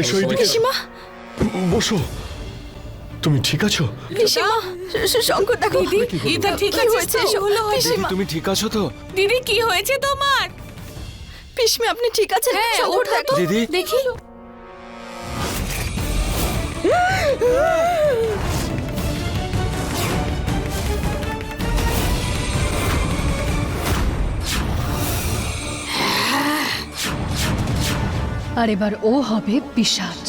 এসো এইদিকে পিসিমা বসো। তুমি ঠিক আছো? পিসিমা শঙ্কর দেখো। গীতা ঠিক আছে হয়েছে? এসব? পিসিমা তুমি ঠিক আছো তো? দিদি কি হয়েছে তোমার? পিসমি আপনি ঠিক আছেন? হ্যাঁ শঙ্কর দেখো। দিদি? দেখি। আর এবার ও হবে পিশাচ।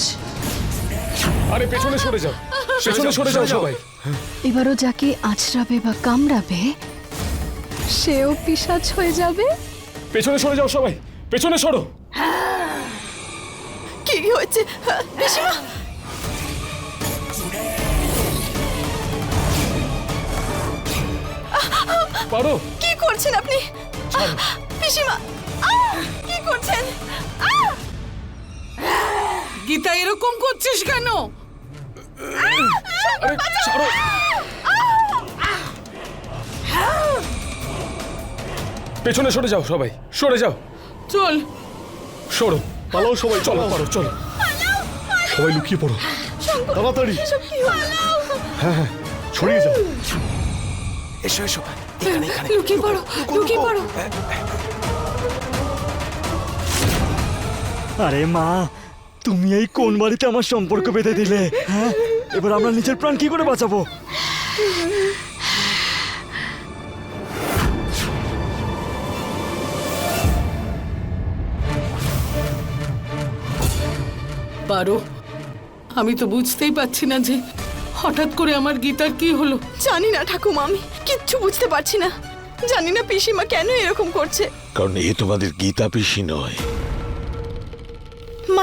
আরে পেছনে সরে যাও। পেছনে সরে যাও সবাই। এবারও যাকে আছড়াবে বা কামড়াবে সেও পিশাচ হয়ে যাবে? পেছনে সরে যাও সবাই। পেছনে সরো। কি হয়েছে? পিসিমা? পারো। কি করছেন আপনি? পিসিমা কি করছেন! গীতা এরকম করছিস কেন? আরে ছাড়ো। পেছনে সরে যাও সবাই সরে যাও। চল। সরো। পালাও সবাই চলো পারো চলো। সবাই লুকিয়ে পড়ো। তাড়াতাড়ি। হ্যাঁ হলো ছড়িয়ে যাও। এসো এসো। লুকিয়ে পড়ো লুকিয়ে পড়ো। আরে মা তুমি এই কোন বাড়িতে আমার সম্পর্ক বেঁধে দিলে? হ্যাঁ? এবার আমরা নিজের প্রাণ কি করে বাঁচাবো? পারো। আমি তো বুঝতেই পারছি না যে হঠাৎ করে আমার গীতার কি হলো। জানি না ঠাকুমা আমি কিচ্ছু বুঝতে পারছি না। জানি না পিসিমা কেন এরকম করছে। কারণ এ তোমাদের গীতা পিসি নয়।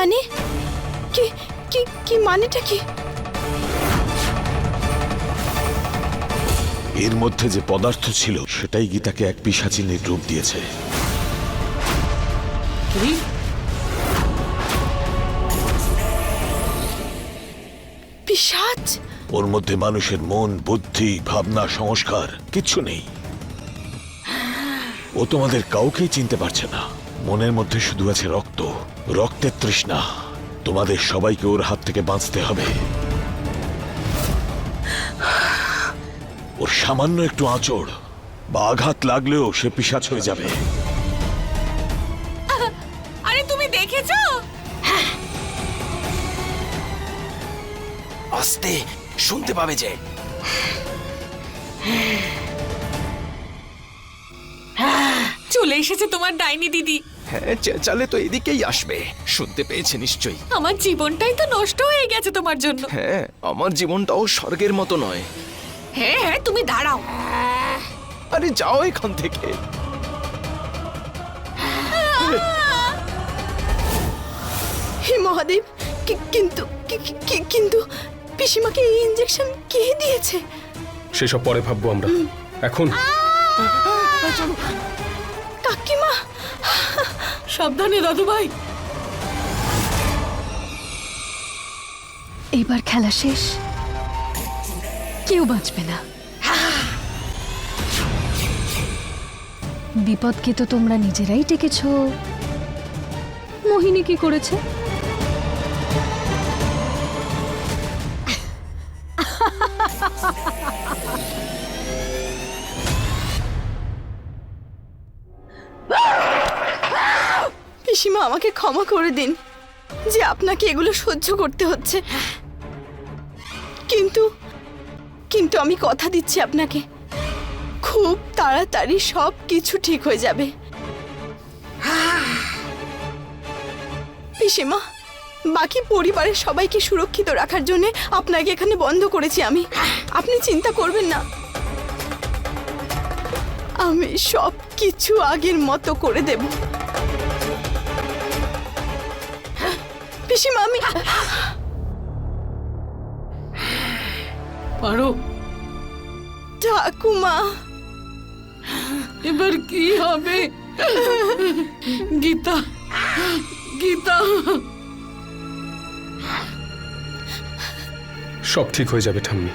মানে? কি কি কি মানেটা কি? এর মধ্যে যে পদার্থ ছিল সেটাই গীতাকে এক পিসাচিনীর রূপ দিয়েছে। কি? পিসাচ? ওর মধ্যে মানুষের মন বুদ্ধি ভাবনা সংস্কার কিচ্ছু নেই। ও তোমাদের কাউকেই চিনতে পারছে না। মনের মধ্যে শুধু আছে রক্ত। রক্তের তৃষ্ণা। তোমাদের সবাইকে ওর হাত থেকে বাঁচতে হবে। ওর সামান্য একটু আঁচড় বা আঘাত লাগলেও সে পিসাচ হয়ে যাবে। আরে তুমি দেখেছ? আস্তে শুনতে পাবে যে। চলে এসেছে তোমার ডাইনি দিদি। হ্যাঁ চেঁচালে তো এদিকেই আসবে। শুনতে পেয়েছে নিশ্চয়ই। আমার জীবনটাই তো নষ্ট হয়ে গেছে তোমার জন্য। হ্যাঁ আমার জীবনটাও স্বর্গের মতো নয়। হ্যাঁ হ্যাঁ তুমি দাঁড়াও। আরে যাও এখান থেকে। হে মহাদেব কি- কিন্তু কি- কি- কি- কিন্তু পিসিমাকে এই ইঞ্জেকশন কে দিয়েছে? সেসব পরে ভাববো আমরা। এখন। কাকিমা! সাবধানে দাদু ভাই এইবার খেলা শেষ। কেউ বাঁচবে না। বিপদকে তো তোমরা নিজেরাই ডেকেছ? মোহিনী কি করেছে? আমাকে ক্ষমা করে দিন যে আপনাকে এগুলো সহ্য করতে হচ্ছে। কিন্তু কিন্তু আমি কথা দিচ্ছি আপনাকে। খুব তাড়াতাড়ি সব কিছু ঠিক হয়ে যাবে। পিসিমা, বাকি পরিবারের সবাইকে সুরক্ষিত রাখার জন্য আপনাকে এখানে বন্ধ করেছি আমি। আপনি চিন্তা করবেন না। আমি সব কিছু আগের মতো করে দেব। পিসিমা আমি পারো। ঠাকুমা। এবার কি হবে? গীতা গীতা। সব ঠিক হয়ে যাবে ঠাম্মি।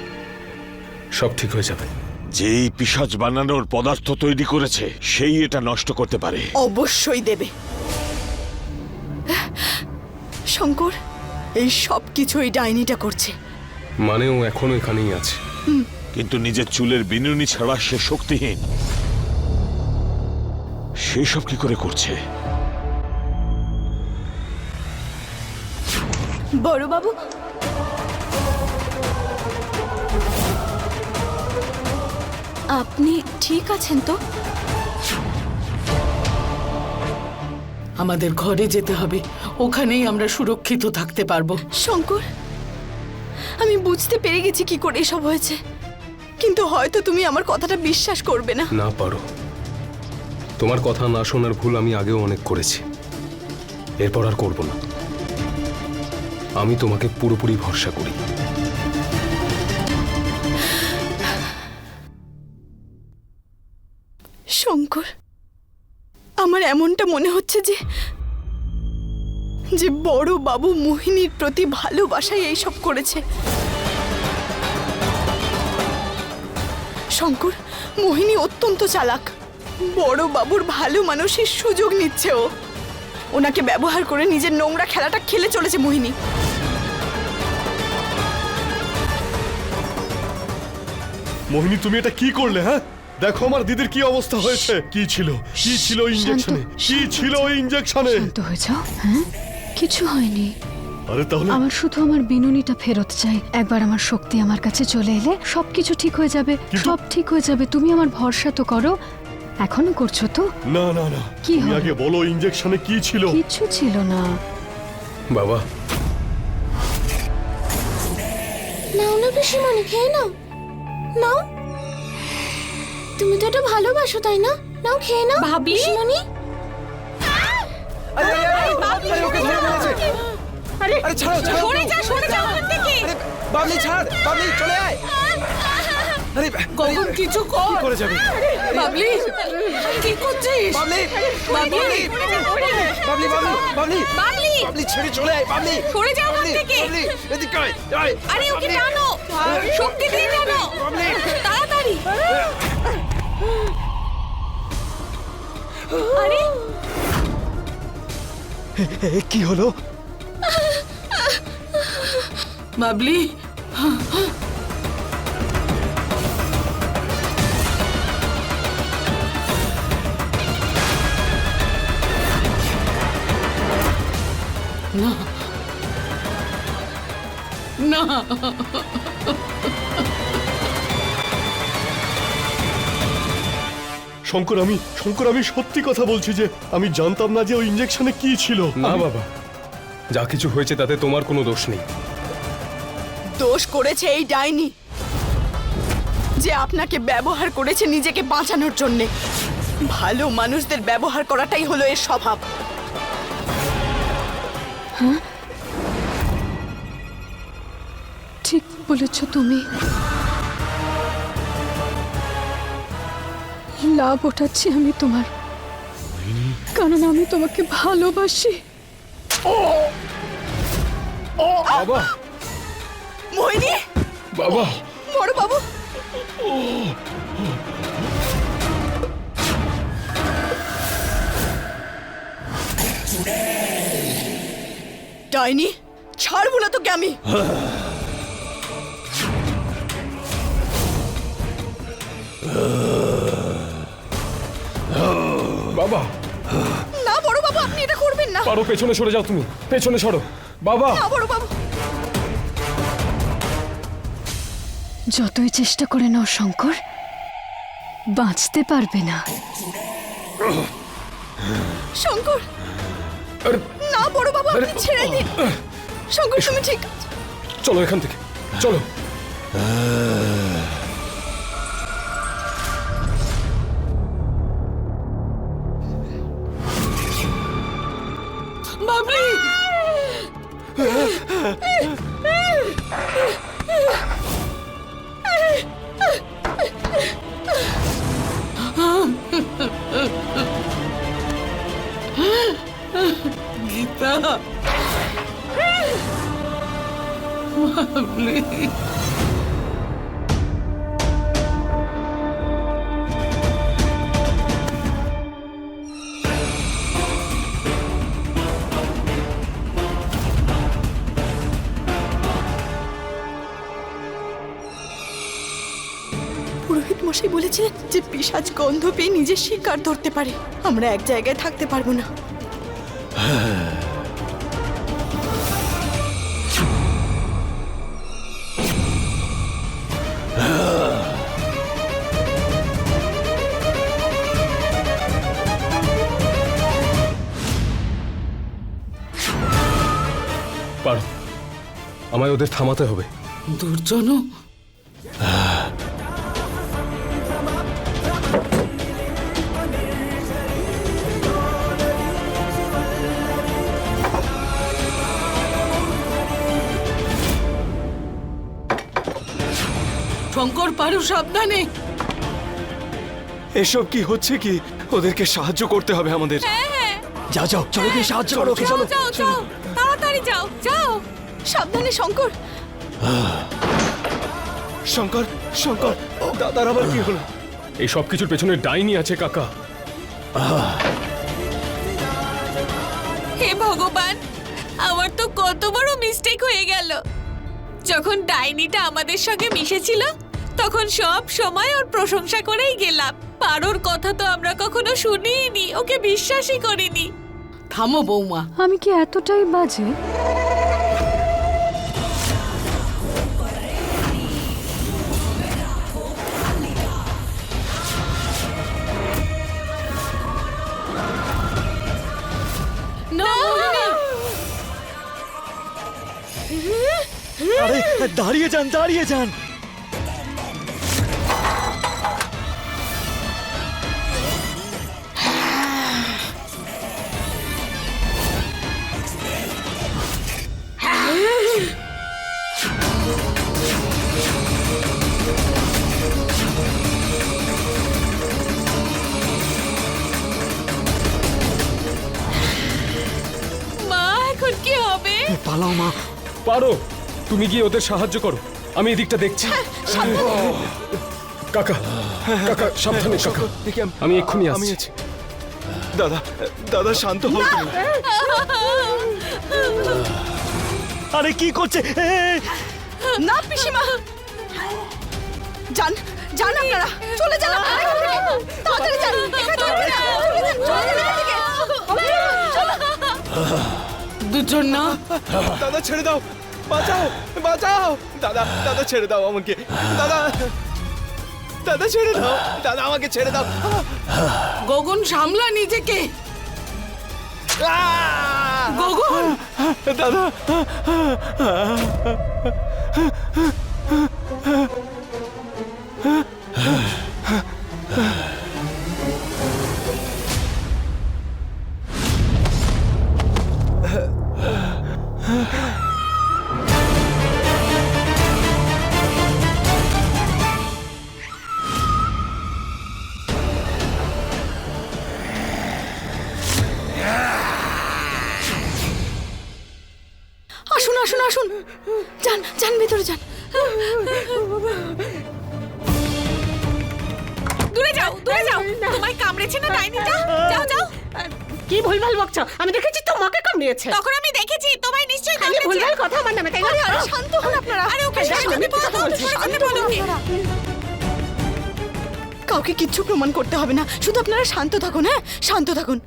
সব ঠিক হয়ে যাবে। যেই পিসাজ বানানোর পদার্থ তৈরি করেছে সেই এটা নষ্ট করতে পারে। অবশ্যই দেবে। শঙ্কর এই সব কিছু এই ডাইনিটা করছে। মানে ও এখনও এখানেই আছে। কিন্তু নিজের চুলের বিনুনি ছাড়া সে শক্তিহীন। সেসব কি করে করছে? বড়বাবু আপনি ঠিক আছেন তো? আমাদের ঘরে যেতে হবে। ওখানেই আমরা সুরক্ষিত থাকতে পারব। শঙ্কর আমি বুঝতে পেরে গেছি কি করে এসব হয়েছে। কিন্তু হয়তো তুমি আমার কথাটা বিশ্বাস করবে না। না পারো। তোমার কথা না শোনার ভুল আমি আগেও অনেক করেছি। এরপর আর করব না। আমি তোমাকে পুরোপুরি ভরসা করি। শঙ্কর আমার এমনটা মনে হচ্ছে যে যে বড় বাবু মোহিনীর প্রতি ভালোবাসায় এইসব করেছে। শঙ্কর মোহিনী অত্যন্ত চালাক। বড় বাবুর ভালো মানুষের সুযোগ নিচ্ছে ও। ওনাকে ব্যবহার করে নিজের নোংরা খেলাটা খেলে চলেছে মোহিনী। মোহিনী তুমি এটা কি করলে হ্যাঁ? দেখো আমার দিদির কি অবস্থা হয়েছে। কি ছিল? কি ছিল ইঞ্জেকশনে কি ছিল ওই ইঞ্জেকশনে শান্ত হয়ে যাও হ্যাঁ? কিছু হয়নি। আরে তাহলে? আমার শুধু আমার বিনুনিটা ফেরত চাই। একবার আমার শক্তি আমার কাছে চলে এলে সবকিছু ঠিক হয়ে যাবে। সব ঠিক হয়ে যাবে। তুমি আমার ভরসা তো করো। এখনও করছ তো? না না না। কি তুমি আগে বলো ইঞ্জেকশনে কি ছিল? কিচ্ছু ছিল না। বাবা। নাও না পিসিমণি খেয়ে নাও। নাও। তুমি তো এটা ভালোবাসো তাই না? নাও খেয়ে নাও। ভাবি? পিসিমণি? আরে আরে আরে আরে ওকে ধরে ফেলেছে। আরে ছাড়ো ছাড়ো। সরে যা সরে যা ওখান থেকে। বাবলি ছাড়। বাবলি চলে আয়। আরে কখন কিছু কর? করে যাবে? বাবলি কি করছিস? বাবলি বাবলি বাবলি। বাবলি বাবলি বাবলি। বাবলি। ছেড়ে চলে আয় বাবলি। সরে যা ওখান থেকে। বাবলি এদিকে আয় আয়। আরে ওকে টানো। শক্তি দিয়ে টানো। বাবলি। তাড়াতাড়ি। আরে কি হলো? বাবলি। না। না। শঙ্কর আমি শঙ্কর আমি সত্যি কথা বলছি যে আমি জানতাম না যে ওই ইঞ্জেকশনে কি ছিল। না বাবা। যা কিছু হয়েছে তাতে তোমার কোনো দোষ নেই। দোষ করেছে এই ডাইনি যে আপনাকে ব্যবহার করেছে নিজেকে বাঁচানোর জন্যে। ভালো মানুষদের ব্যবহার করাটাই হলো এর স্বভাব। ঠিক বলেছ তুমি। লাভ ওঠাচ্ছি আমি তোমার। কারণ আমি তোমাকে ভালোবাসি। বাবা। মোহিনী! বাবা। বড় বাবু। ডাইনি ছাড়বো না তোকে আমি। বাবা পারো পেছনে সরে যাও তুমি। পেছনে সরো। বাবা! না বড় বাবু। যতই চেষ্টা করে নাও শঙ্কর বাঁচতে পারবে না। শঙ্কর! না বড় বাবু আপনি ছেড়ে দিন শঙ্কর তুমি ঠিক চলো এখান থেকে। চলো। গীতা বাবলি বলেছিলেন যে পিসাজ গন্ধ পেয়ে নিজের শিকার ধরতে পারে আমরা এক জায়গায় থাকতে পারব না। পারো। আমায় ওদের থামাতে হবে। দুর্জনও? শঙ্কর পারু সাবধানে। এসব কি হচ্ছে কি? ওদেরকে সাহায্য করতে হবে আমাদের। যাও যাও চলো গিয়ে সাহায্য করো ওকে চলো। তাড়াতাড়ি যাও যাও। সাবধানে শঙ্কর। শঙ্কর শঙ্কর দাদার আবার কি হলো? এই সব কিছুর পেছনে ডাইনি আছে কাকা। হে ভগবান আমার তো কত বড় মিস্টেক হয়ে গেল। যখন ডাইনিটা আমাদের সঙ্গে মিশেছিল তখন সব সময় ওর প্রশংসা করেই গেলাম। পারোর কথা তো আমরা কখনো শুনিনি ওকে বিশ্বাসই করিনি। থামো বৌমা। আমি কি এতটাই বাজে? আরে দাঁড়িয়ে যান দাঁড়িয়ে যান। তুমি গিয়ে ওদের সাহায্য করো। আমি এদিকটা দেখছি। কাকা কাকা সাবধানে কাকা। দেখি আমি এক্ষুনি আমি আসছি। আছি। দাদা দাদা শান্ত হও তুমি। আরে কি করছে? না পিসিমা। যান যান আপনারা। চলে যান তাড়াতাড়ি যান। এখানে চলে যান, চলে যান। এখান না দাদা ছেড়ে দাও। বাঁচাও বাঁচাও। দাদা দাদা ছেড়ে দাও আমাকে। দাদা দাদা ছেড়ে দাও। দাদা আমাকে ছেড়ে দাও। গগন সামলা নিজেকে! গগন! দাদা। কি ভুলভাল বকছো? আমি দেখেছি তোমাকে কামড়িয়েছে। তখন আমি দেখেছি তোমায় নিশ্চয়ই তাহলে কামড়েছে। ভুলভাল কথা আমার নামে তাই না? আরে শান্ত হন আপনারা। আরে ওকে শান্ত আমি কথা বলছি, শান্ত শান্ত করো হন। আপনারা। কাউকে কিচ্ছু প্রমাণ করতে হবে না শুধু আপনারা শান্ত থাকুন হ্যাঁ? শান্ত থাকুন।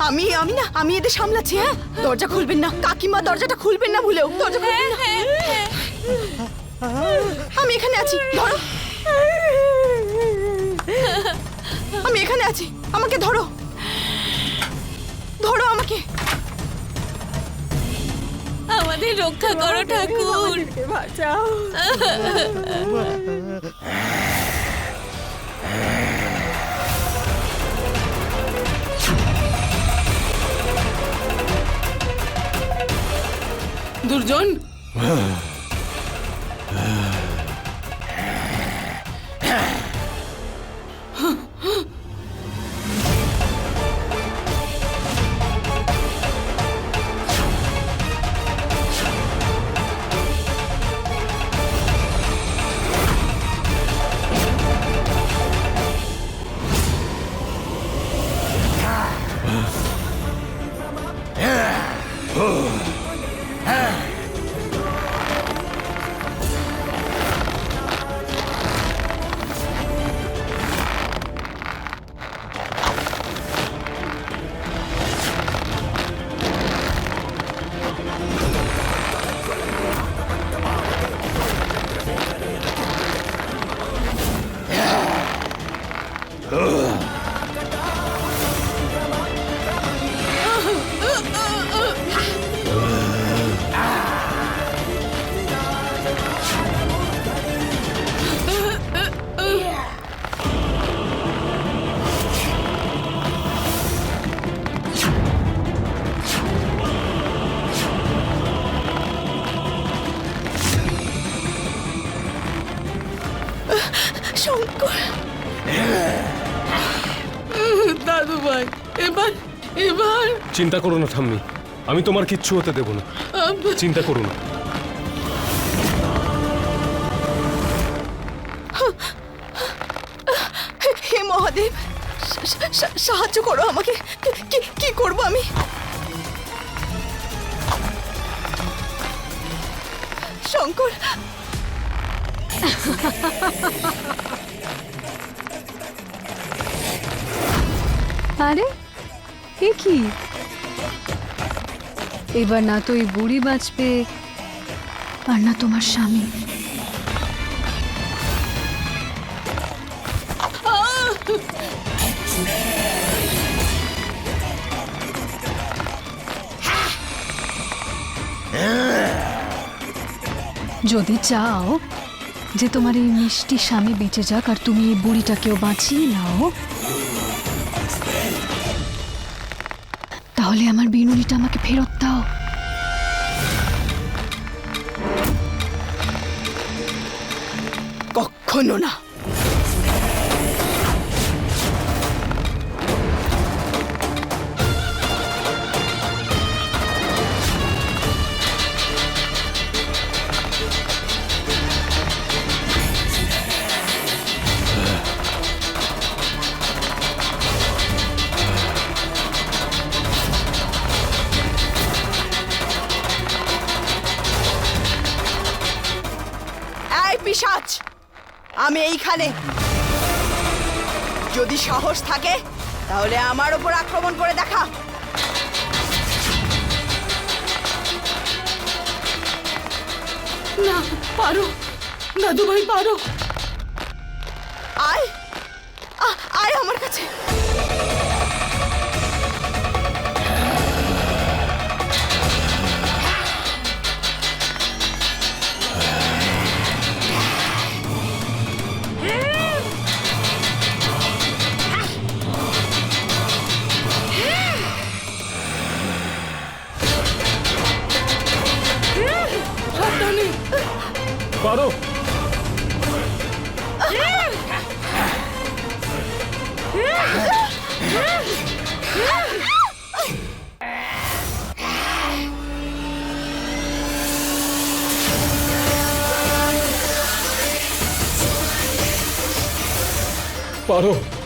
আমি আমি না আমি এদের সামলাচ্ছি হ্যাঁ? দরজা খুলবেন না। কাকিমা দরজাটা খুলবেন না ভুলেও। দরজা খুলবেন না। আমি এখানে আছি ধরো। আমি এখানে আছি আমাকে ধরো। ধরো আমাকে। আমাদের রক্ষা করো ঠাকুর। দুর্জন? চিন্তা করো না ঠাম্মি। আমি তোমার কিচ্ছু হতে দেব না। চিন্তা করো না। হে মহাদেব সাহায্য করো আমাকে। কি- করব আমি? শঙ্কর। আরে কি? এবার না তো এই বুড়ি বাঁচবে আর না তোমার স্বামী। যদি চাও যে তোমার এই মিষ্টি স্বামী বেঁচে যাক আর তুমি এই বুড়িটাকেও বাঁচিয়ে নাও তাহলে আমার বিনুনিটা আমাকে ফেরত দাও। কখনো না। আমি এইখানে যদি সাহস থাকে তাহলে আমার উপর আক্রমণ করে দেখা। না পারো। দাদু ভাই পারো। আয়। আয় আমার কাছে। পারো পারো দাদু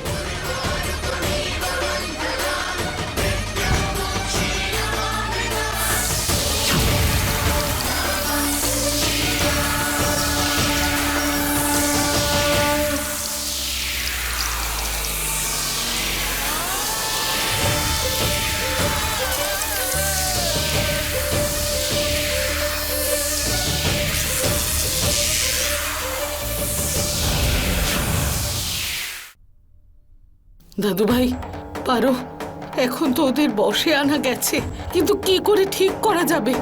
ভাই পারো, এখন তো ওদের বসে আনা গেছে, কিন্তু কি করে ঠিক করা যাবে?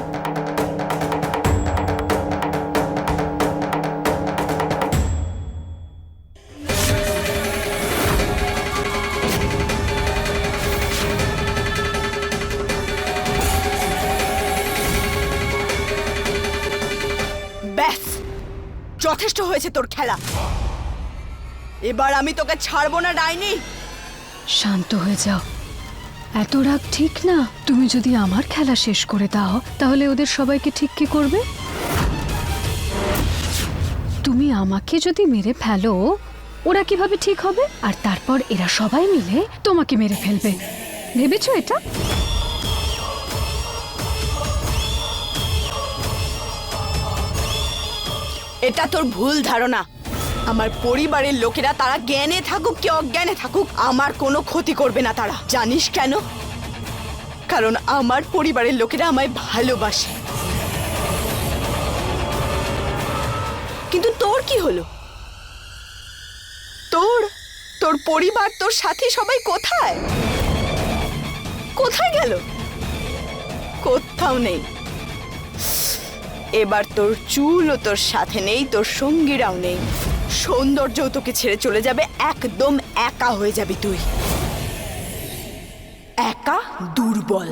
যথেষ্ট হয়েছে তোর খেলা। এবার আমি তোকে ছাড়বো না, ডাইনি। শান্ত হয়ে যাও। এত রাগ ঠিক না? তুমি যদি আমার খেলা শেষ করে দাও, তাহলে ওদের সবাইকে ঠিক কি করবে? তুমি আমাকে যদি মেরে ফেলো, ওরা কীভাবে ঠিক হবে? আর তারপর এরা সবাই মিলে তোমাকে মেরে ফেলবে। ভেবেছ এটা? এটা তোর ভুল ধারণা। আমার পরিবারের লোকেরা তারা জ্ঞানে থাকুক কি অজ্ঞানে থাকুক, আমার কোনো ক্ষতি করবে না তারা। জানিস কেন? কারণ আমার পরিবারের লোকেরা আমায় ভালোবাসে। কিন্তু তোর কি হলো? তোর? তোর পরিবার, তোর সাথী সবাই কোথায়? কোথায় গেল? কোথাও নেই। এবার তোর চুলও তোর সাথে নেই, তোর সঙ্গীরাও নেই। সৌন্দর্য তোকে ছেড়ে চলে যাবে, একদম একা হয়ে যাবি তুই। একা দুর্বল।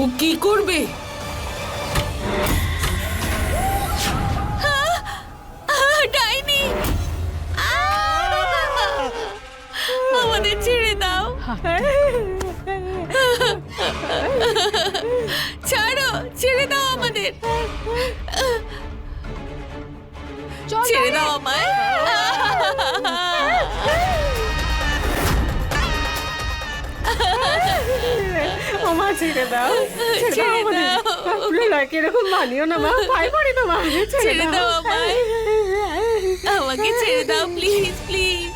ও কি করবে? ছাড়ো ছেড়ে দাও আমাদের ছেড়ে দাও আমায় আমা ছেড়ে দাও ছেড়ে দাও ছেড়ে আমাদের। দাও। প্রলয়কে এরকম মানিও না মা পাই পড়ি তোমার ছেড়ে দাও আমায় আমাকে ছেড়ে দাও প্লিজ প্লিজ